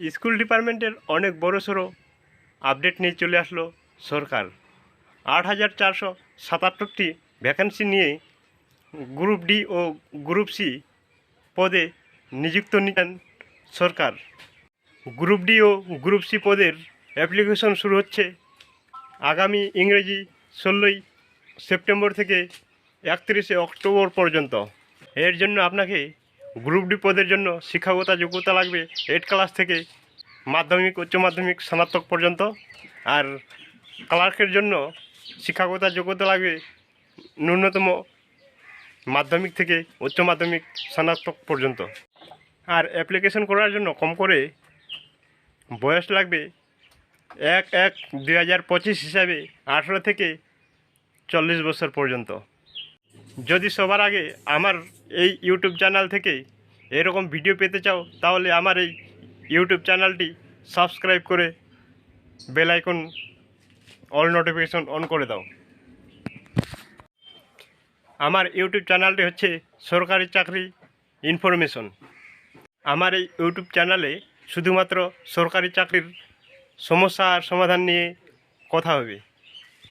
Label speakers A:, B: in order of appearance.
A: School ডিপার্টমেন্টের অনেক বড়সড় আপডেট নিয়ে চলে আসলো সরকার। আট হাজার চারশো সাতাত্তরটি ভ্যাকেন্সি নিয়ে গ্রুপ ডি ও গ্রুপ সি পদে নিযুক্ত নিলেন সরকার। গ্রুপ ডি ও গ্রুপ সি পদের অ্যাপ্লিকেশন শুরু হচ্ছে আগামী ইংরেজি ষোলোই সেপ্টেম্বর থেকে একত্রিশে অক্টোবর পর্যন্ত। এর জন্য আপনাকে গ্রুপ ডি পদের জন্য শিক্ষাগত যোগ্যতা লাগবে এইট ক্লাস থেকে মাধ্যমিক, উচ্চ মাধ্যমিক, স্নাতক পর্যন্ত। আর ক্লার্কের জন্য শিক্ষাগত যোগ্যতা লাগবে ন্যূনতম মাধ্যমিক থেকে উচ্চ মাধ্যমিক, স্নাতক পর্যন্ত। আর অ্যাপ্লিকেশন করার জন্য কম করে বয়স লাগবে এক এক দুই হাজার পঁচিশ হিসাবে আঠেরো থেকে চল্লিশ বছর পর্যন্ত। যদি সবার আগে আমার এই ইউটিউব চ্যানেল থেকে এরকম ভিডিও পেতে চাও, তাহলে আমার এই ইউটিউব চ্যানেলটি সাবস্ক্রাইব করে bell icon all notification on করে দাও। আমার ইউটিউব চ্যানেলটি হচ্ছে সরকারি চাকরি ইনফরমেশন আমার এই ইউটিউব চ্যানেলে শুধুমাত্র সরকারি চাকরির সমস্যা আর সমাধান নিয়ে কথা হবে।